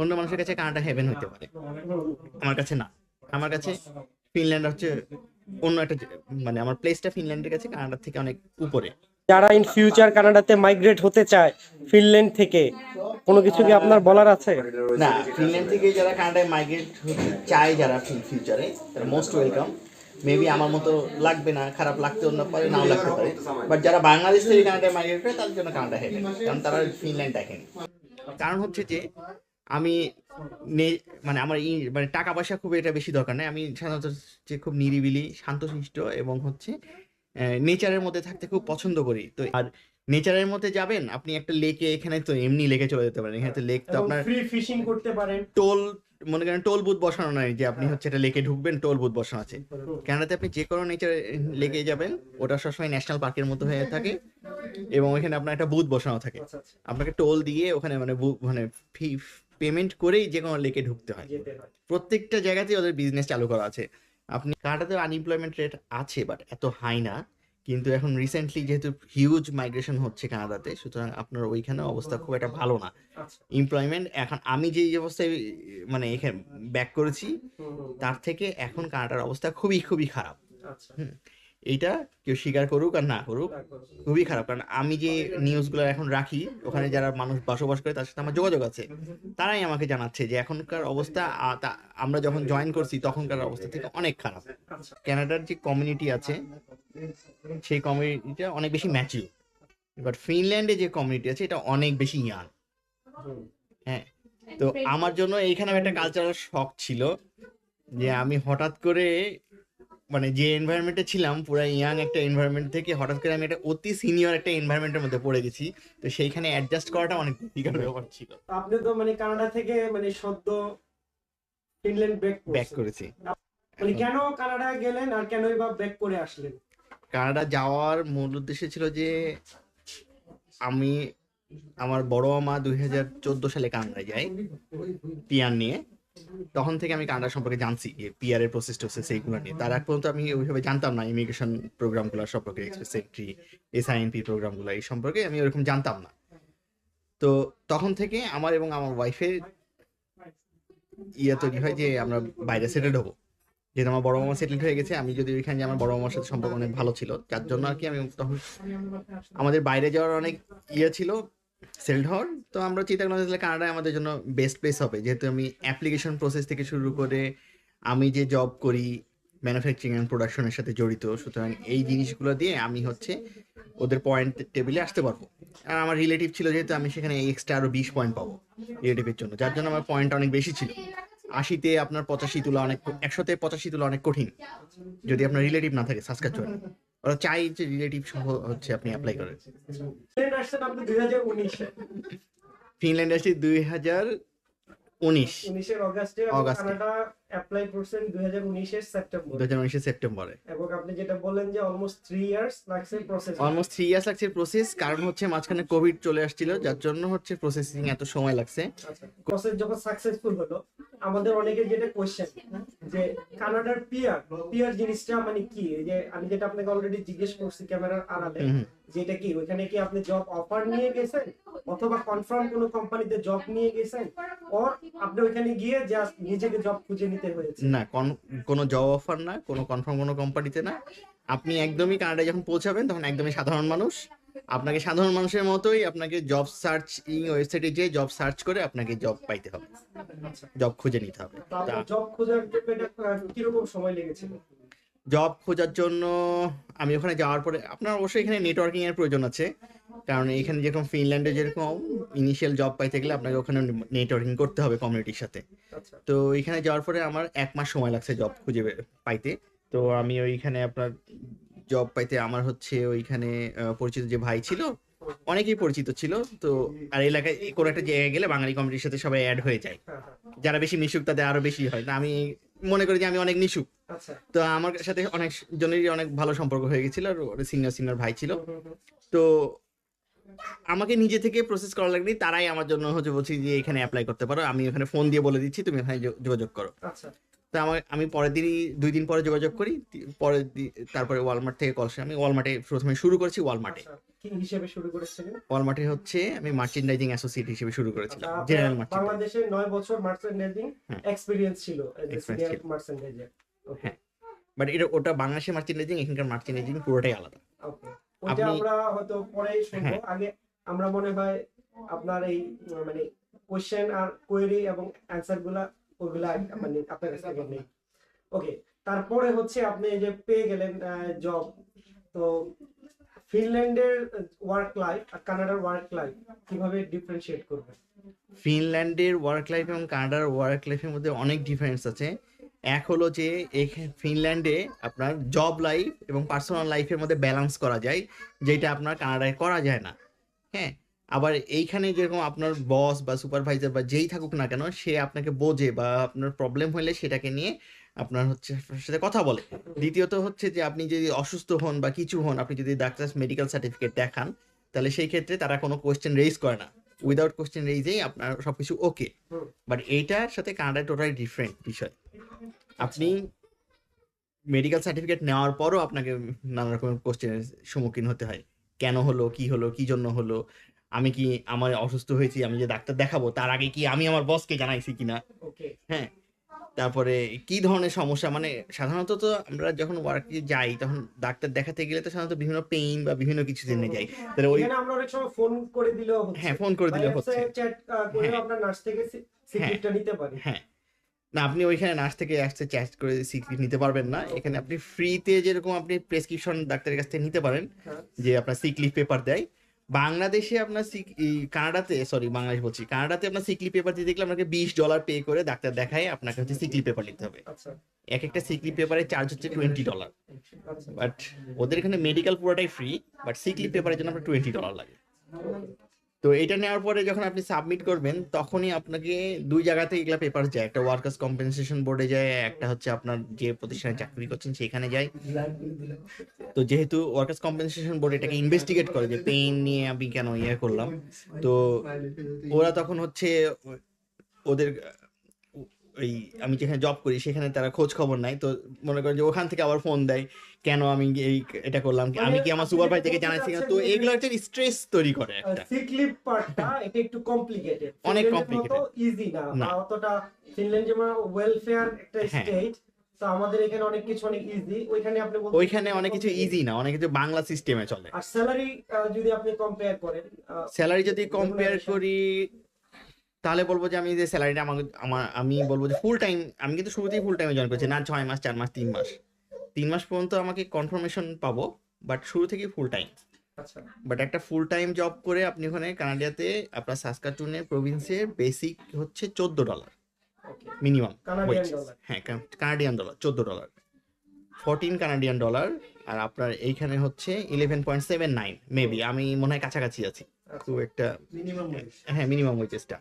অন্য মানুষের কাছে কানাডা হেভেন হতে পারে। আমার কাছে না। আমার কাছে ফিনল্যান্ড হচ্ছে অন্য একটা মানে আমার প্লেসটা ফিনল্যান্ডের কাছে কানাডার থেকে অনেক উপরে। যারা ইন ফিউচার কানাডাতে মাইগ্রেট হতে চায় ফিনল্যান্ড থেকে কোনো কিছু কি আপনার বলার আছে? না ফিনল্যান্ড থেকে যারা কানাডায় মাইগ্রেট হতে চায় যারা ফিউচারে তারা মোস্ট ওয়েলকাম মেবি আমার মতো লাগবে না খারাপ লাগতে অন্য পারে নাও লাগতে পারে। বাট যারা বাংলাদেশ থেকে কানাডায় মাইগ্রেট করে তাদের জন্য কানাডা হেভেন কারণ তারা ফিনল্যান্ড দেখেনি। কারণ হচ্ছে যে আমি মানে আমার মানে টাকা পয়সা খুব এটা বেশি দরকার নেই। আমি সাধারণত যে খুব নিরিবিলি শান্তশিষ্ট এবং হচ্ছে নেচারের মধ্যে থাকতে খুব পছন্দ করি। তো আর নেচারের মধ্যে যাবেন আপনি একটা লেকে এখানে তো এমনি লেকে চলে যেতে পারেন। এখানে তো লেক তো আপনার ফ্রি ফিশিং করতে পারেন। টোল মনে করেন টোল বুথ বসানো নাই যে আপনি হচ্ছে এটা লেকে ঢুকবেন টোল বুথ বসানো আছে। কানাডাতে আপনি যে কোনো নেচার লেকে যাবেন ওটা সবসময় ন্যাশনাল পার্কের মতো হয়ে থাকে এবং ওখানে আপনার একটা বুথ বসানো থাকে। আচ্ছা আচ্ছা। আপনাকে টোল দিয়ে ওখানে মানে বু- মানে ফি পেমেন্ট করেই যে কোনো লেকে ঢুকতে হয়। প্রত্যেকটা জায়গাতেই ওদের বিজনেস চালু করা আছে। আপনি কানাডাতে আনএমপ্লয়মেন্ট রেট আছে বাট এত হাই না। কিন্তু এখন রিসেন্টলি যেহেতু হিউজ মাইগ্রেশন হচ্ছে কানাডাতে সুতরাং আপনার ওইখানে অবস্থা খুব একটা ভালো না। আচ্ছা। এমপ্লয়মেন্ট এখন আমি যে অবস্থায় মানে এখানে ব্যাক করেছি তার থেকে এখন কানাডার অবস্থা খুবই খুবই খারাপ। আচ্ছা। এইটা কেউ স্বীকার করুক আর না করুক খুবই খারাপ। কারণ আমি যে নিউজগুলো এখন রাখি ওখানে যারা মানুষ বসবাস করে তার সাথে আমার যোগাযোগ আছে। তারাই আমাকে জানাচ্ছে যে এখনকার অবস্থা তা- আমরা যখন জয়েন করছি তখনকার অবস্থা থেকে অনেক খারাপ। কানাডার যে কমিউনিটি আছে সেই কমিউনিটিটা অনেক বেশি ম্যাচিউর বাট ফিনল্যান্ডে যে কমিউনিটি আছে এটা অনেক বেশি ইয়াং হুম, হ্যাঁ তো আমার জন্য এইখানে একটা কালচারাল শখ ছিল যে আমি হঠাৎ করে মানে যে এনভায়রনমেন্টে ছিলাম পুরো ইয়াং একটা এনভায়রনমেন্ট থেকে হঠাৎ করে আমি একটা অতি সিনিয়র একটা এনভায়রনমেন্টের মধ্যে পড়ে গেছি। তো সেইখানে অ্যাডজাস্ট করাটা অনেক ডিফিকাল্ট ব্যাপার ছিল। আপনি তো মানে কানাডা থেকে মানে সদ্য ফিনল্যান্ড ব্যাক ব্যাক করেছি। মানে কেন কানাডা গেলেন আর কেনই বা ব্যাক করে আসলেন? কানাডা যাওয়ার মূল উদ্দেশ্য ছিল যে আমি আমার বড় মা দুই হাজার চোদ্দ সালে কানাডায় যায় পিয়ার নিয়ে। তখন থেকে আমি কানাডা সম্পর্কে জানছি, যে পিআর এর প্রসেস টসেস এইগুলো নিয়ে। তার আগ পর্যন্ত আমি ওইভাবে জানতাম না ইমিগ্রেশন প্রোগ্রামগুলো সম্পর্কে এক্সপ্রেস সেক্রেটারি এসআইএনপি প্রোগ্রামগুলো এই সম্পর্কে আমি ওরকম জানতাম না। তো তখন থেকে আমার এবং আমার ওয়াইফের ইয়ে তৈরি হয় যে, আমরা বাইরে সেটেল হব। যেহেতু আমার বড় মামা সেটেল হয়ে গেছে, আমি যদি ওইখানে আমার বড় মামার সাথে সম্পর্ক অনেক ভালো ছিল। যার জন্য আর কি আমি তখন আমাদের বাইরে যাওয়ার অনেক ইয়ে ছিল সেটেল হওয়ার। তো আমরা চিন্তা করলাম তাহলে কানাডায় আমাদের জন্য বেস্ট প্লেস হবে। যেহেতু আমি অ্যাপ্লিকেশন প্রসেস থেকে শুরু করে আমি যে জব করি ম্যানুফ্যাকচারিং অ্যান্ড প্রোডাকশনের সাথে জড়িত, সুতরাং এই জিনিসগুলো দিয়ে আমি হচ্ছে ওদের পয়েন্ট টেবিলে আসতে পারব। আর আমার রিলেটিভ ছিল যেহেতু আমি সেখানে এক্সট্রা আরও বিশ পয়েন্ট পাবো রিলেটিভের জন্য, যার জন্য আমার পয়েন্ট অনেক বেশি ছিল। আশিতে আপনার পঁচাশি তোলা অনেক একশোতে পঁচাশি তোলা অনেক কঠিন। যদি আপনার রিলেটিভ না থাকে সাসকাচুয়ান ওরা চাই যে রিলেটিভ সহ হচ্ছে আপনি অ্যাপ্লাই করেন। ফিনল্যান্ড আসছে দুই হাজার উনিশে। অগাস্টে অ্যাপ্লাই করছেন দুই হাজার উনিশের সেপ্টেম্বর দু হাজার উনিশের সেপ্টেম্বরে এবং আপনি যেটা বললেন যে অলমোস্ট থ্রি ইয়ার্স লাগছে প্রসেস অলমোস্ট থ্রি ইয়ার্স লাগছে প্রসেস কারণ হচ্ছে মাঝখানে কোভিড চলে আসছিল যার জন্য হচ্ছে প্রসেসিং এত সময় লাগছে। প্রসেস যখন সাকসেসফুল হলো আমাদের অনেকের যেটা কোশ্চেন যে কানাডার পিয়ার পিয়ার জিনিসটা মানে কি? এই যে আমি যেটা আপনাকে অলরেডি জিজ্ঞেস করছি ক্যামেরার আড়ালে। যেটা কি? ওইখানে কি আপনি জব অফার নিয়ে গেছেন? অথবা কনফার্ম কোনো কোম্পানিতে জব নিয়ে গেছেন? অর আপনি ওইখানে গিয়ে জাস্ট নিজেকে জব খুঁজে নিতে হয়েছে। না কোনো জব অফার না কোনো কনফার্ম কোনো কোম্পানিতে না। আপনি একদমই কানাডায় যখন পৌঁছাবেন তখন একদমই সাধারণ মানুষ। আপনাকে সাধারণ মানুষের মতোই আপনাকে জব সার্চ ইং ওয়েবসাইটে যেয়ে জব সার্চ করে আপনাকে জব পাইতে হবে। জব খুঁজে নিতে হবে। জব খোঁজার জন্য কীরকম সময় লেগেছিল? জব খোঁজার জন্য আমি ওখানে যাওয়ার পরে আপনার অবশ্যই এখানে নেটওয়ার্কিং এর প্রয়োজন আছে। কারণ এখানে যেরকম ফিনল্যান্ডে যেরকম ইনিশিয়াল জব পাইতে গেলে আপনাকে ওখানে নেটওয়ার্কিং করতে হবে কমিউনিটির সাথে। আচ্ছা। তো এখানে যাওয়ার পরে আমার এক মাস সময় লাগছে জব খুঁজে পাইতে। তো আমি ওইখানে আপনার জব পাইতে আমার হচ্ছে ওইখানে পরিচিত যে ভাই ছিল অনেকেই পরিচিত ছিল। তো আর এলাকায় কোনো একটা জায়গায় গেলে বাঙালি কমিটির সাথে সবাই অ্যাড হয়ে যায়। যারা বেশি মিশুক তাদের আরও বেশি হয়। না আমি মনে করি যে আমি অনেক মিশুক। তো আমার সাথে অনেক জনেরই অনেক ভালো সম্পর্ক হয়ে গেছিল আর সিনিয়র সিনিয়র ভাই ছিল। তো আমাকে নিজে থেকে প্রসেস করা লাগেনি তারাই আমার জন্য হচ্ছে বলছি যে এখানে অ্যাপ্লাই করতে পারো আমি ওখানে ফোন দিয়ে বলে দিচ্ছি তুমি এখানে যোগাযোগ করো। আচ্ছা। তো আমার আমি পরের দিনই দুই দিন পরে যোগাযোগ করি পরের তারপরে ওয়ালমার্ট থেকে কল আমি ওয়ালমার্টে প্রথমে শুরু করেছি ওয়ালমার্টে আচ্ছা, কি হিসেবে শুরু করেছিলেন? ওয়ালমার্টে হচ্ছে আমি মার্চেন্ডাইজিং অ্যাসোসিয়েট হিসেবে শুরু করেছিলাম আচ্ছা, জেনারেল মার্চেন্ডাইজিং বাংলাদেশে বছর মার্চেন্ডাইজিং হ্যাঁ। এক্সপিরিয়েন্স ছিল Experience সিনিয়র মার্চেন্ডাইজার হ্যাঁ। বাট এটা ওটা বাংলাদেশের মার্চেন্ডাইজিং এখানকার মার্চেন্ডাইজিং পুরোটাই আলাদা। আমরা হয়তো পরেই শুনব। হ্যাঁ। আগে আমরা মনে হয় আপনার এই মানে কোশ্চেন আর কোয়েরি এবং অ্যান্সারগুলা ওইগুলা মানে আপনার কাছ নেই। ওকে তারপরে হচ্ছে আপনি যে পেয়ে গেলেন জব তো ফিনল্যান্ডের ওয়ার্ক লাইফ আর কানাডার ওয়ার্ক লাইফ কীভাবে ডিফারেন্সিয়েট করবেন? ফিনল্যান্ডের ওয়ার্ক লাইফ এবং কানাডার ওয়ার্ক লাইফের মধ্যে অনেক ডিফারেন্স আছে। এক হলো যে ফিনল্যান্ডে আপনার জব লাইফ এবং পার্সোনাল লাইফের মধ্যে ব্যালেন্স করা যায় যেটা আপনার কানাডায় করা যায় না। হ্যাঁ? আবার এইখানে যেরকম আপনার বস বা সুপারভাইজার বা যেই থাকুক না কেন সে আপনাকে বোঝে বা আপনার প্রবলেম হলে সেটাকে নিয়ে আপনার হচ্ছে সাথে কথা বলে। দ্বিতীয়ত হচ্ছে যে আপনি যদি অসুস্থ হন বা কিছু হন আপনি যদি ডাক্তার মেডিকেল সার্টিফিকেট দেখান তাহলে সেই ক্ষেত্রে তারা কোনো কোয়েশ্চেন রেজ করে না। উইদাউট কোয়েশ্চেন রেজেই আপনার সবকিছু ওকে বাট এইটার সাথে কানাডায় টোটালি ডিফারেন্ট বিষয়। আপনি মেডিকেল সার্টিফিকেট নেওয়ার পরও আপনাকে নানা রকমের কোশ্চেনের সম্মুখীন হতে হয়। কেন হলো কি হলো কি জন্য হলো? আমি কি আমার অসুস্থ হয়েছি আমি যে ডাক্তার দেখাবো তার আগে কি আমি আমার বসকে জানাইছি কিনা? হ্যাঁ। তারপরে কি ধরনের সমস্যা? মানে সাধারণত তো আমরা যখন ওয়ার্কে যাই তখন ডাক্তার দেখাতে গেলে তো সাধারণত বিভিন্ন পেইন বা বিভিন্ন কিছু জেনে যাই। তাহলে ওই আমরা অনেক সময় ফোন করে দিলেও হ্যাঁ ফোন করে দিলে হচ্ছে। চ্যাট করে হ্যাঁ। আপনার নার্স থেকে সিকিউরিটিটা নিতে পারি। হ্যাঁ। না আপনি ওইখানে নার্স থেকে আসতে চ্যাট করে সিক্রেট নিতে পারবেন না। এখানে আপনি ফ্রিতে যেরকম আপনি প্রেসক্রিপশন ডাক্তারের কাছ থেকে নিতে পারেন হ্যাঁ। যে আপনার সিক লিভ পেপার দেয়। বাংলাদেশে আপনার কানাডাতে সরি বাংলাদেশ বলছি কানাডাতে আপনার সিক লিভ পেপার দিতে গেলে আপনাকে বিশ ডলার পে করে ডাক্তার দেখায় আপনাকে হচ্ছে সিক লিভ পেপার নিতে হবে। আচ্ছা। এক একটা সিক লিভ পেপারের চার্জ হচ্ছে টোয়েন্টি ডলার আচ্ছা। বাট ওদের এখানে মেডিকেল পুরোটাই ফ্রি বাট সিক লিভ পেপারের জন্য আপনার টোয়েন্টি ডলার লাগে। তো এটা নেওয়ার পরে যখন আপনি সাবমিট করবেন, তখনই আপনাকে দুই জায়গাতে এগুলা পেপার যায়। একটা ওয়ার্কার্স কম্পেনসেশন বোর্ডে যায়, একটা হচ্ছে আপনার যে প্রতিষ্ঠানে চাকরি করছেন সেখানে যায়। তো যেহেতু ওয়ার্কার্স কম্পেনসেশন বোর্ড এটাকে ইনভেস্টিগেট করে যে পেইন নিয়ে আমি কেন ইয়ে করলাম, তো ওরা তখন হচ্ছে ওদের ওই আমি যেখানে জব করি সেখানে তারা খোঁজ খবর নাই তো মনে করেন যে ওখান থেকে আবার ফোন দেয় কেন আমি এই এটা করলাম? আমি কি আমার সুপারভাইজার থেকে জানাচ্ছি না তো এগুলো একটা স্ট্রেস তৈরি করে একটা। সিক লিভ পার্টটা এটা একটু কমপ্লিকেটেড অনেক complicated। ইজি না। অতটা ফিনল্যান্ড যেমন ওয়েলফেয়ার একটা হ্যাঁ। স্টেট তো আমাদের এখানে অনেক কিছু অনেক ইজি ওইখানে আপনি ওইখানে অনেক কিছু ইজি না অনেক কিছু বাংলা সিস্টেমে চলে। আর স্যালারি যদি আপনি কম্পেয়ার করেন স্যালারি যদি কম্পেয়ার করি তাহলে বলব যে আমি যে স্যালারিটা আমাকে আমার আমি বলব যে ফুল টাইম আমি কিন্তু শুরুতেই ফুল টাইমে জয়েন করেছি না ছয় মাস চার মাস তিন মাস। তিন মাস পর্যন্ত আমাকে কনফার্মেশন পাবো বাট শুরু থেকেই ফুল টাইম আচ্ছা। বাট একটা ফুল টাইম জব করে আপনি ওখানে কানাডিয়াতে আপনার সাসকাটুনের প্রভিন্সের বেসিক হচ্ছে চোদ্দ ডলার মিনিমাম কানাডিয়ান ডলার হ্যাঁ কানাডিয়ান ডলার চোদ্দ ডলার ফোরটিন কানাডিয়ান ডলার আর আপনার এইখানে হচ্ছে eleven point seven nine maybe আমি মনে হয় কাছাকাছি আছি। তো একটা মিনিমাম হ্যাঁ মিনিমাম ওয়েজেসটা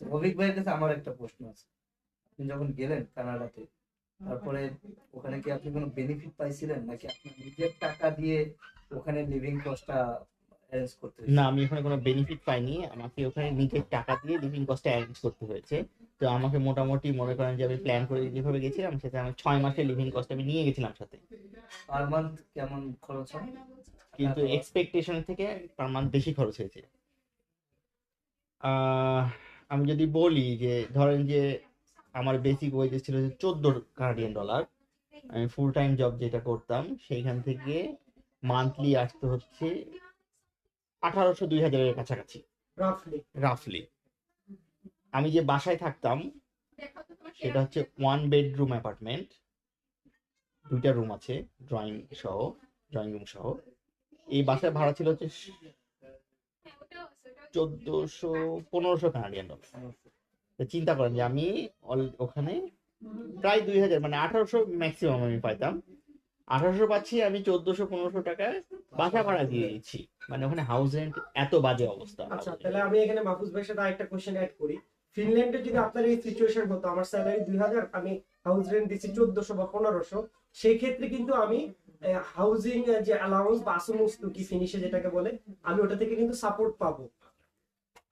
অভিক ভাইয়ের কাছে আমার একটা প্রশ্ন আছে। আপনি যখন গেলেন কানাডাতে তারপরে ওখানে কি আপনি কোনো বেনিফিট পাইছিলেন? নাকি আপনার নিজের টাকা দিয়ে ওখানে লিভিং কস্টটা অ্যারেঞ্জ করতে না আমি ওখানে কোনো বেনিফিট পাইনি। আমাকে ওখানে নিজের টাকা দিয়ে লিভিং কস্টটা অ্যারেঞ্জ করতে হয়েছে। তো আমাকে মোটামুটি মনে করেন যে আমি প্ল্যান করে যেভাবে গেছিলাম সেটা আমি ছয় মাসের লিভিং কস্ট আমি নিয়ে গেছিলাম সাথে। পার মান্থ কেমন খরচ হয়? কিন্তু এক্সপেকটেশন থেকে পার মান্থ বেশি খরচ হয়েছে। আহ, আমি যদি বলি যে ধরেন যে আমার বেসিক ওয়েজেস ছিল যে চোদ্দ কানাডিয়ান ডলার আমি ফুল টাইম জব যেটা করতাম সেইখান থেকে মান্থলি আসতে হচ্ছে আঠারোশো দুই হাজারের কাছাকাছি। রাফলি রাফলি আমি যে বাসায় থাকতাম সেটা হচ্ছে ওয়ান বেডরুম অ্যাপার্টমেন্ট দুইটা রুম আছে ড্রয়িং সহ ড্রয়িং রুম সহ। এই বাসায় ভাড়া ছিল হচ্ছে চোদ্দশো পনেরোশো কানাডিয়ান ডলার চিন্তা করেন যে আমি ওখানে প্রায় দুই হাজার মানে আঠারোশো ম্যাক্সিমাম আমি পাইতাম। আঠারোশো পাচ্ছি, আমি চোদ্দশো পনেরোশো টাকায় বাসা ভাড়া দিয়ে দিচ্ছি। মানে ওখানে হাউস রেন্ট এত বাজে অবস্থা। আচ্ছা তাহলে আমি এখানে মাহফুজ ভাইয়ের সাথে আরেকটা কোশ্চেন অ্যাড করি। ফিনল্যান্ডে যদি আপনার এই সিচুয়েশন হতো, আমার স্যালারি দুই হাজার, আমি হাউস রেন্ট দিচ্ছি চোদ্দশো বা পনেরোশো সেই ক্ষেত্রে কিন্তু আমি হাউজিং যে অ্যালাউন্স বা আসুমস্তু কি ফিনিশে যেটাকে বলে আমি ওটা থেকে কিন্তু সাপোর্ট পাবো।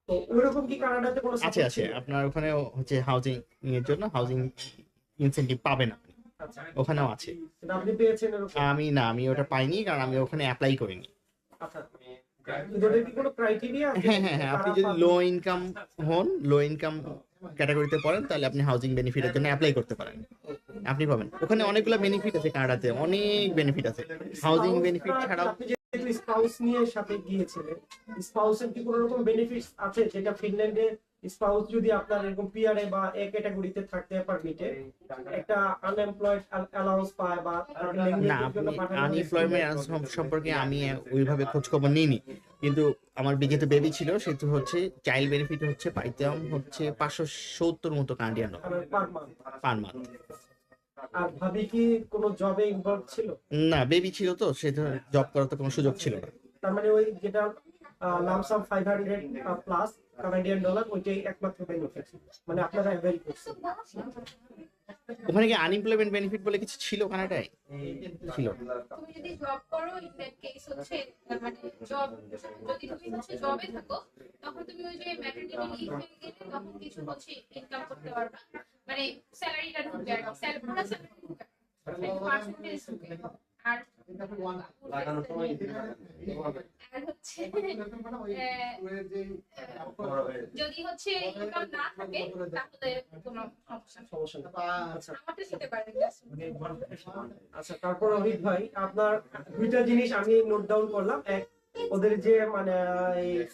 তো ওইরকম কি কানাডাতে কোনো আছে আছে। আপনার ওখানে হচ্ছে হাউজিং এর জন্য হাউজিং ইনসেন্টিভ পাবেন আপনি। আচ্ছা। ওখানেও আছে। আপনি পেয়েছেন এরকম? আমি না আমি ওটা পাইনি কারণ আমি ওখানে অ্যাপ্লাই করিনি। আচ্ছা। কিন্তু ওটার কি কোনো ক্রাইটেরিয়া আছে? হ্যাঁ হ্যাঁ হ্যাঁ। আপনি যদি লো ইনকাম হন লো ইনকাম ক্যাটাগরিতে পড়েন তাহলে আপনি হাউজিং বেনিফিটের জন্য অ্যাপ্লাই করতে পারেন। আপনি পাবেন ওখানে অনেকগুলো বেনিফিট আছে কানাডাতে অনেক বেনিফিট আছে। হাউজিং বেনিফিট ছাড়াও স্পাউস নিয়ে সাথে গিয়েছিলেন স্পাউসের কি কোনো রকম বেনিফিট আছে যেটা ফিনল্যান্ডে স্পাউস যদি আপনার এরকম পিআরএ বা এ ক্যাটাগরিতে থাকতে পারমিটে একটা আনএমপ্লয়েড অ্যালাউন্স পায় বা না আনএমপ্লয়মেন্ট সম্পর্কে আমি ওইভাবে খোঁজ খবর নিইনি। কিন্তু আমার যেহেতু বেবি ছিল সেহেতু হচ্ছে চাইল্ড বেনিফিট হচ্ছে পাইতাম হচ্ছে পাঁচশো সত্তর মতো Canadian per month per month আর ভাবি কি কোনো জবে ইনভলভ ছিল? না বেবি ছিল তো সেটা জব করার তো কোনো সুযোগ ছিল না। তার মানে ওই যেটা lump sum five hundred plus Canadian dollar ওইটাই একমাত্র বেনিফিট মানে আপনারা অ্যাভেল করছেন। ওখানে কি আনএমপ্লয়মেন্ট বেনিফিট বলে কিছু ছিল কানাডায়? ছিল। তুমি যদি জব করো ইন দ্যাট কেস হচ্ছে মানে জব যদি তুমি হচ্ছে জবে থাকো তখন তুমি ওই যে ম্যাটারনিটি লিভ হয়ে গেলে তখন কিছু হচ্ছে ইনকাম করতে পারবা। মানে স্যালারিটা ঢুকবে আর স্যালারি পুরো স্যালারি ঢুকবে। পার্সেন্টেজ আর হচ্ছে যদি হচ্ছে ইনকাম না থাকে তাহলে কোনো সমস্যা আচ্ছা। আমারটা সেটা পারে আচ্ছা তারপর অমিত ভাই আপনার দুইটা জিনিস আমি নোট ডাউন করলাম। এক ওদের যে মানে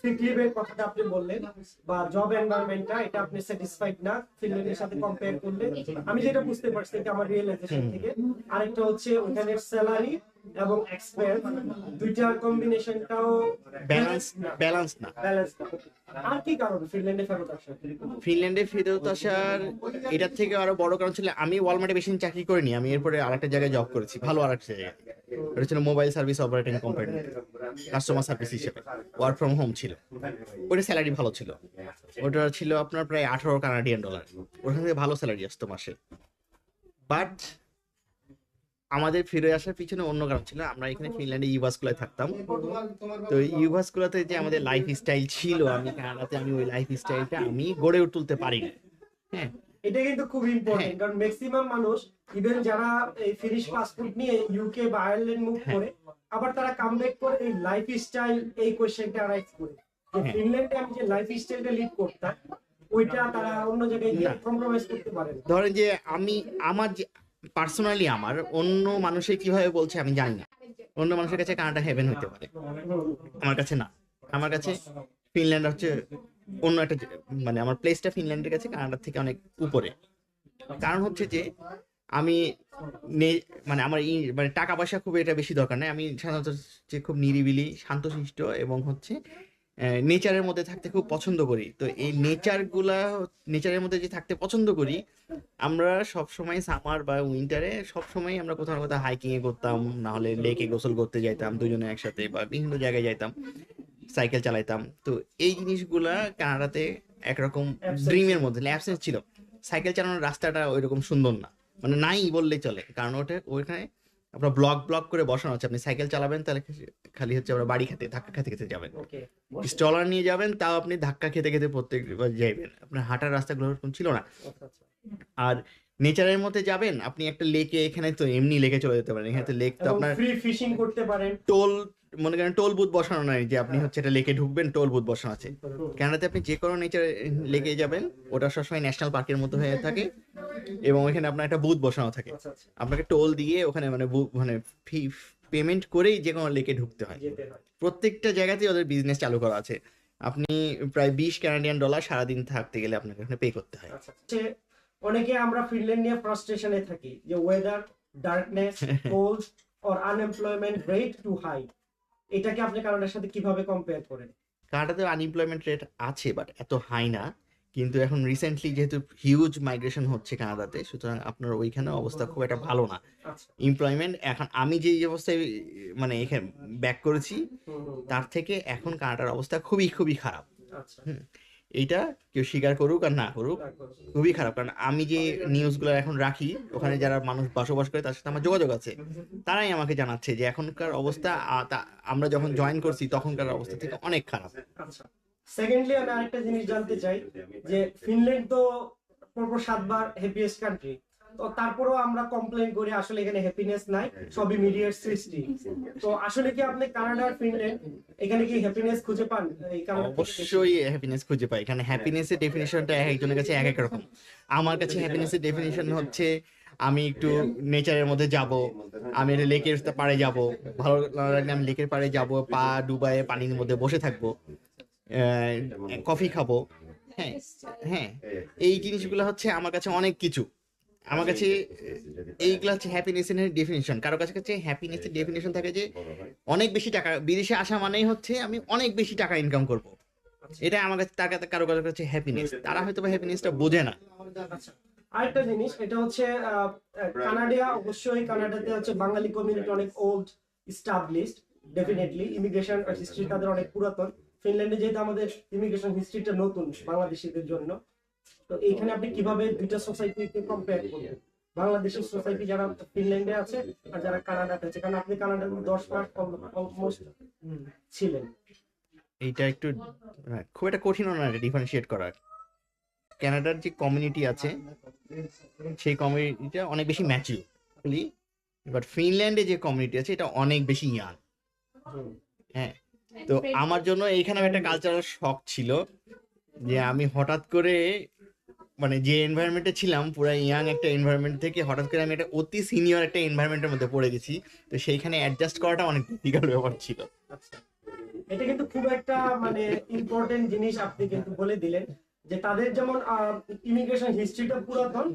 সিক লিভের কথাটা আপনি বললেন বা জব এনভায়রনমেন্টটা এটা আপনি স্যাটিসফাইড না? ফিনল্যান্ডের সাথে কম্পেয়ার করলে? আমি যেটা বুঝতে পারছি এটা আমার রিয়েল এস্টেট থেকে। আরেকটা হচ্ছে ওখানে স্যালারি এবং এক্সপেন্স দুইটার কম্বিনেশনটাও ব্যালেন্স ব্যালেন্স না ব্যালেন্স না। আর কি কারণ? ফিনল্যান্ডে ফেরত আসা ফিনল্যান্ডে ফেরত আসার এটার থেকে আরও বড় কারণ ছিল আমি ওয়ালমার্টে বেশি চাকরি করিনি আমি এরপরে আরেকটা জায়গায় জব করেছি ভালো আরেকটা জায়গায়। এটা ছিল mobile service operating company customer service হিসেবে ওয়ার্ক ফ্রম হোম ছিল। ওটা স্যালারি ভালো ছিল। ওটা ছিল আপনার প্রায় আঠারো কানাডিয়ান ডলার ওখান থেকে ভালো স্যালারি আসতো মাসে। বাট আমাদের ফিরে আসার পিছনে অন্য কারণ ছিল আমরা এখানে ফিনল্যান্ডে ইউভাসকুলায় থাকতাম তো ইউভাসকুলাতে যে আমাদের লাইফ স্টাইল ছিল আমি কানাডাতে আমি ওই লাইফ স্টাইলটা আমি গড়ে তুলতে পারিনি হ্যাঁ এটা কিন্তু খুব ইম্পর্টেন্ট হ্যাঁ। কারণ ম্যাক্সিমাম মানুষ ইভেন যারা এই ফিনিশ পাসপোর্ট নিয়ে ইউকে বা আয়ারল্যান্ড মুভ। করে আবার তারা কামব্যাক করে এই লাইফ স্টাইল এই কোশ্চেনটা রাইজ করে যে। ফিনল্যান্ডে আমি যে লাইফ স্টাইলটা লিড করতাম ওইটা তারা অন্য জায়গায় গিয়ে কম্প্রোমাইজ করতে পারে ধরেন যে আমি আমার যে পার্সোনালি আমার, অন্য মানুষে কীভাবে বলছে আমি জানি না। অন্য মানুষের কাছে কানাডা হেভেন হতে পারে। আমার কাছে না। আমার কাছে ফিনল্যান্ড হচ্ছে অন্য একটা মানে আমার প্লেসটা ফিনল্যান্ডের কাছে, কানাডার থেকে অনেক উপরে। কারণ হচ্ছে যে আমি মানে আমার মানে টাকা পয়সা খুব এটা বেশি দরকার নেই। আমি সাধারণত যে খুব নিরিবিলি, শান্তশিষ্ট এবং হচ্ছে নেচারের মধ্যে থাকতে খুব পছন্দ করি। তো এই নেচারগুলা নেচারের মধ্যে যে থাকতে পছন্দ করি আমরা সব সময় সামার বা উইন্টারে সব সময় আমরা কোথাও না কোথাও হাইকিং এ করতাম না হলে লেকে গোসল করতে যাইতাম দুজনে একসাথে বা বিভিন্ন জায়গায় যাইতাম সাইকেল চালাইতাম। তো এই জিনিসগুলা কানাডাতে একরকম ড্রিমের মধ্যে অ্যাবসেন্স ছিল। সাইকেল চালানোর রাস্তাটা ওইরকম সুন্দর না। মানে নাই বললেই চলে কারণ ওটা ওইখানে আপনার ব্লক ব্লক করে বসানো আছে। আপনি সাইকেল চালাবেন তাহলে খালি হচ্ছে আপনার বাড়ি খেতে ধাক্কা খেতে খেতে যাবেন। স্টলার নিয়ে যাবেন তাও আপনি ধাক্কা খেতে খেতে প্রত্যেকবার যাইবেন। আপনার হাঁটার রাস্তাগুলো ওরকম ছিল না। আচ্ছা আচ্ছা। আর নেচারের মধ্যে যাবেন আপনি একটা লেকে এখানে তো এমনি লেকে চলে যেতে পারেন। এখানে তো লেক তো আপনার ফ্রি ফিশিং করতে পারেন। টোল মনে করেন টোল বুথ বসানো নাই যে আপনি হচ্ছে এটা লেকে ঢুকবেন টোল বুথ বসানো আছে। কানাডাতে আপনি যে কোনো নেচার লেকে যাবেন ওটা সবসময় ন্যাশনাল পার্কের মতো হয়ে থাকে এবং এখানে আপনার একটা বুথ বসানো থাকে। আচ্ছা আচ্ছা। আপনাকে টোল দিয়ে ওখানে মানে মানে ফি পেমেন্ট করেই যে কোনো লেকে ঢুকতে হয়। প্রত্যেকটা জায়গাতেই ওদের বিজনেস চালু করা আছে। আপনি প্রায় বিশ কানাডিয়ান ডলার সারাদিন থাকতে গেলে আপনাকে ওখানে পে করতে হয়। আচ্ছা অনেকে আমরা ফিনল্যান্ড নিয়ে ফ্রাস্ট্রেশনে থাকি যে weather darkness cold or unemployment rate too high এটাকে আপনি কানাডার সাথে কীভাবে কম্পেয়ার করেন? কানাডাতে আনএমপ্লয়মেন্ট রেট আছে বাট এত হাই না। কিন্তু এখন রিসেন্টলি যেহেতু হিউজ মাইগ্রেশন হচ্ছে কানাডাতে সুতরাং আপনার ওইখানে অবস্থা খুব একটা ভালো না। আচ্ছা। এমপ্লয়মেন্ট এখন আমি যে অবস্থায় মানে এখানে ব্যাক করেছি তার থেকে এখন কানাডার অবস্থা খুবই খুবই খারাপ। আচ্ছা। এইটা কেউ স্বীকার করুক আর না করুক খুবই খারাপ। কারণ আমি যে নিউজগুলো এখন রাখি ওখানে যারা মানুষ বসবাস করে তার সাথে আমার যোগাযোগ আছে। তারাই আমাকে জানাচ্ছে যে এখনকার অবস্থা আমরা যখন জয়েন করছি তখনকার অবস্থা থেকে অনেক খারাপ। আচ্ছা। সেকেন্ডলি আমি আরেকটা জিনিস জানতে চাই যে ফিনল্যান্ড তো পরপর সাতবার হ্যাপিয়েস্ট কান্ট্রি তো তারপরেও আমরা কমপ্লেন করি, আসলে এখানে হ্যাপিনেস নাই, সবই মিডিয়ার সৃষ্টি। তো আসলে কি আপনি কানাডা ফিনল্যান্ড এখানে কি হ্যাপিনেস খুঁজে পান? অবশ্যই হ্যাপিনেস খুঁজে পাই। এখানে হ্যাপিনেসের ডেফিনেশনটা এক একজনের কাছে এক এক রকম। আমার কাছে হ্যাপিনেসের ডেফিনেশন হচ্ছে, আমি একটু নেচারের মধ্যে যাব, আমি একটা লেকের পাড়ে যাব, ভালো লাগলে আমি লেকের পাড়ে যাব, পা ডুবায়ে পানির মধ্যে বসে থাকব কফি খাব হ্যাঁ হ্যাঁ। এই জিনিসগুলো হচ্ছে আমার কাছে অনেক কিছু। আমার কাছে এইগুলো হচ্ছে হ্যাপিনেসের ডেফিনেশন কারও কাছে কাছে হ্যাপিনেসের ডেফিনেশন থাকে যে অনেক বেশি টাকা বিদেশে আসা মানেই হচ্ছে আমি অনেক বেশি টাকা ইনকাম করব। এটা আমার কাছে তার কাছে কারও কাছে হ্যাপিনেস তারা হয়তো বা হ্যাপিনেসটা বোঝে না। আরেকটা জিনিস এটা হচ্ছে কানাডিয়া অবশ্যই কানাডাতে হচ্ছে বাঙালি কমিউনিটি অনেক old established definitely immigration history তাদের অনেক পুরাতন। ফিনল্যান্ডে যেহেতু আমাদের ইমিগ্রেশন হিস্ট্রিটা নতুন বাংলাদেশিদের জন্য। তো এইখানে আপনি কীভাবে দুইটা সোসাইটিকে কম্পেয়ার করবেন? বাংলাদেশের সোসাইটি যারা ফিনল্যান্ডে আছে আর যারা কানাডাতে আছে। কারণ আপনি কানাডার দশ মাস অলমোস্ট ছিলেন। এইটা একটু হ্যাঁ, খুব একটা কঠিন না ডিফারেন্সিয়েট করা। কানাডার যে কমিউনিটি আছে সেই কমিউনিটিটা অনেক বেশি ম্যাচিউর বাট ফিনল্যান্ডে যে কমিউনিটি আছে এটা অনেক বেশি ইয়াং হ্যাঁ তো আমার জন্য এইখানে একটা কালচারাল শখ ছিল যে আমি হঠাৎ করে মানে যে এনভায়রনমেন্টে ছিলাম, পুরো ইয়াং একটা এনভায়রনমেন্ট থেকে হঠাৎ করে আমি একটা অতি সিনিয়র একটা এনভায়রনমেন্টের মধ্যে পড়ে গেছি। তো সেইখানে অ্যাডজাস্ট করাটা অনেক ডিফিকাল্ট ব্যাপার ছিল। আচ্ছা। এটা কিন্তু খুব একটা মানে ইম্পর্টেন্ট জিনিস আপনি কিন্তু বলে দিলেন। যে তাদের যেমন ইমিগ্রেশন হিস্ট্রিটা পুরাতন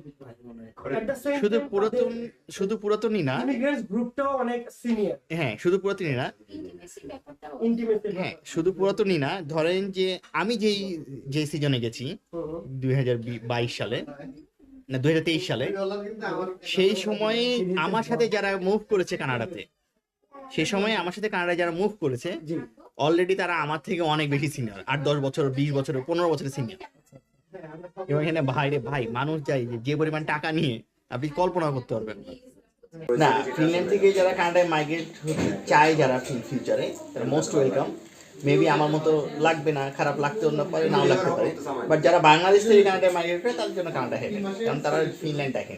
শুধু পুরাতন শুধু পুরাতনই না। ইমিগ্রেন্টস গ্রুপটাও অনেক সিনিয়র হ্যাঁ শুধু পুরাতনই না। হ্যাঁ শুধু পুরাতনই না ধরেন যে আমি যেই যে সিজনে গেছি দুই বাইশ সালে না দুই তেইশ সালে সেই সময়ে আমার সাথে যারা মুভ করেছে কানাডাতে সেই সময়ে আমার সাথে কানাডায় যারা মুভ করেছে অলরেডি তারা আমার থেকে অনেক বেশি সিনিয়র আট দশ বছর বিশ বছর পনেরো বছরের সিনিয়র এবং এখানে ভাই মানুষ যে- পরিমাণ টাকা নিয়ে আপনি কল্পনা করতে পারবেন না। ফিনল্যান্ড থেকে যারা কানাডায় মাইগ্রেট চায় যারা ফিউচারে তারা মোস্ট ওয়েলকাম মেবি আমার মতো লাগবে না, খারাপ লাগতে অন্য পারে, নাও লাগতে পারে। বাট যারা বাংলাদেশ থেকে কানাডায় মাইগ্রেট করে, তাদের জন্য কানাডা হেঁটে কারণ তারা ফিনল্যান্ড দেখেন।